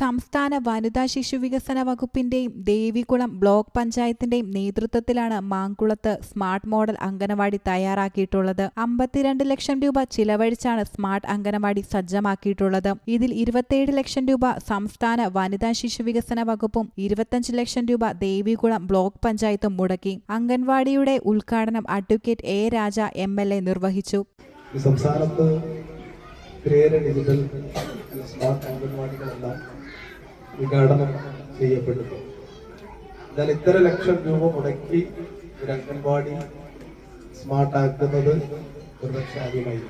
സംസ്ഥാന വനിതാ ശിശു വികസന വകുപ്പിന്റെയും ദേവികുളം ബ്ലോക്ക് പഞ്ചായത്തിന്റെയും നേതൃത്വത്തിലാണ് മാങ്കുളത്ത് സ്മാർട്ട് മോഡൽ അംഗനവാടി തയ്യാറാക്കിയിട്ടുള്ളത്. അമ്പത്തിരണ്ട് ലക്ഷം രൂപ ചിലവഴിച്ചാണ് സ്മാർട്ട് അംഗനവാടി സജ്ജമാക്കിയിട്ടുള്ളത്. ഇതിൽ ഇരുപത്തിയേഴ് ലക്ഷം രൂപ സംസ്ഥാന വനിതാ ശിശു വികസന വകുപ്പും ഇരുപത്തഞ്ച് ലക്ഷം രൂപ ദേവികുളം ബ്ലോക്ക് പഞ്ചായത്തും മുടക്കി. അംഗൻവാടിയുടെ ഉദ്ഘാടനം അഡ്വക്കേറ്റ് എ രാജ എം നിർവഹിച്ചു. സംസ്ഥാനത്ത് ഡിജിറ്റൽ സ്മാർട്ട് അംഗൻവാടികളെല്ലാം ഉദ്ഘാടനം ചെയ്യപ്പെടുന്നു. എന്നാൽ ഇത്ര ലക്ഷം രൂപ മുടക്കി ഒരു അംഗൻവാടി സ്മാർട്ട് ആക്കുന്നത് ഒരുപക്ഷെ ആദ്യമായി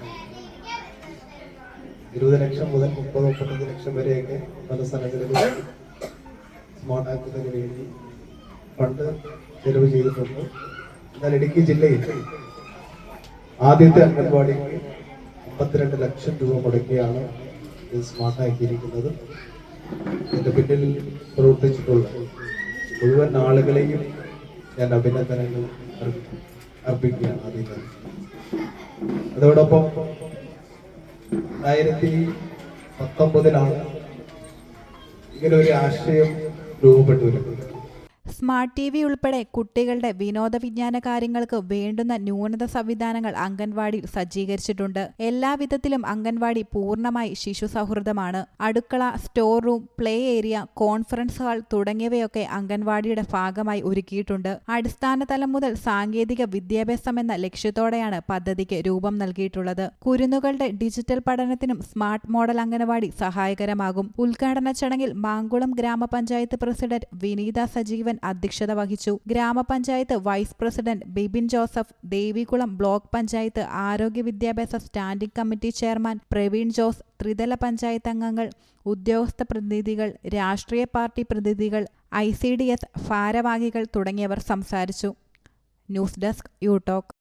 ഇരുപത് ലക്ഷം മുതൽ മുപ്പത് മുപ്പത്തഞ്ച് ലക്ഷം വരെയൊക്കെ പല സ്ഥലങ്ങളിലും സ്മാർട്ട് ആക്കുന്നതിന് വേണ്ടി ഫണ്ട് ചെലവ് ചെയ്തിട്ടുണ്ട്. എന്നാൽ ഇടുക്കി ജില്ലയിൽ ആദ്യത്തെ അംഗൻവാടിക്ക് അമ്പത്തിരണ്ട് ലക്ഷം രൂപ മുടക്കിയാണ് സ്മാർട്ടാക്കിയിരിക്കുന്നത് ഇതിന്റെ പിന്നിൽ പ്രവർത്തിച്ചിട്ടുള്ള മുഴുവൻ ആളുകളെയും ഞാൻ അഭിനന്ദനങ്ങൾ അർപ്പി- അർപ്പിക്കുകയാണ് ആദ്യം തന്നെ. അതോടൊപ്പം രണ്ടായിരത്തി പത്തൊമ്പതിലാണ് ഇങ്ങനെ ഒരു ആശയം രൂപപ്പെട്ടു വരുന്നത് സ്മാർട്ട് ടി വി ഉൾപ്പെടെ കുട്ടികളുടെ വിനോദ വിജ്ഞാന കാര്യങ്ങൾക്ക് വേണ്ടുന്ന ന്യൂനത സംവിധാനങ്ങൾ അംഗൻവാടിയിൽ സജ്ജീകരിച്ചിട്ടുണ്ട്. എല്ലാവിധത്തിലും അംഗൻവാടി പൂർണമായി ശിശു സൗഹൃദമാണ് അടുക്കള store room play area conference hall തുടങ്ങിയവയൊക്കെ അംഗൻവാടിയുടെ ഭാഗമായി ഒരുക്കിയിട്ടുണ്ട്. അടിസ്ഥാന തലം മുതൽ സാങ്കേതിക വിദ്യാഭ്യാസം എന്ന ലക്ഷ്യത്തോടെയാണ് പദ്ധതിക്ക് രൂപം നൽകിയിട്ടുള്ളത്. കുരുന്നുകളുടെ ഡിജിറ്റൽ പഠനത്തിനും സ്മാർട്ട് മോഡൽ അംഗനവാടി സഹായകരമാകും. ഉദ്ഘാടന ചടങ്ങിൽ മാങ്കുളം ഗ്രാമപഞ്ചായത്ത് പ്രസിഡന്റ് വിനീത സജീവൻ അധ്യക്ഷത വഹിച്ചു. ഗ്രാമപഞ്ചായത്ത് vice president Bibin Joseph Devikulam block panchayat ആരോഗ്യ വിദ്യാഭ്യാസ standing committee chairman Praveen Jose ത്രിതല പഞ്ചായത്ത് അംഗങ്ങൾ ഉദ്യോഗസ്ഥ പ്രതിനിധികൾ രാഷ്ട്രീയ പാർട്ടി പ്രതിനിധികൾ ഐ സി ഡി എസ് ഭാരവാഹികൾ തുടങ്ങിയവർ സംസാരിച്ചു. News desk you talk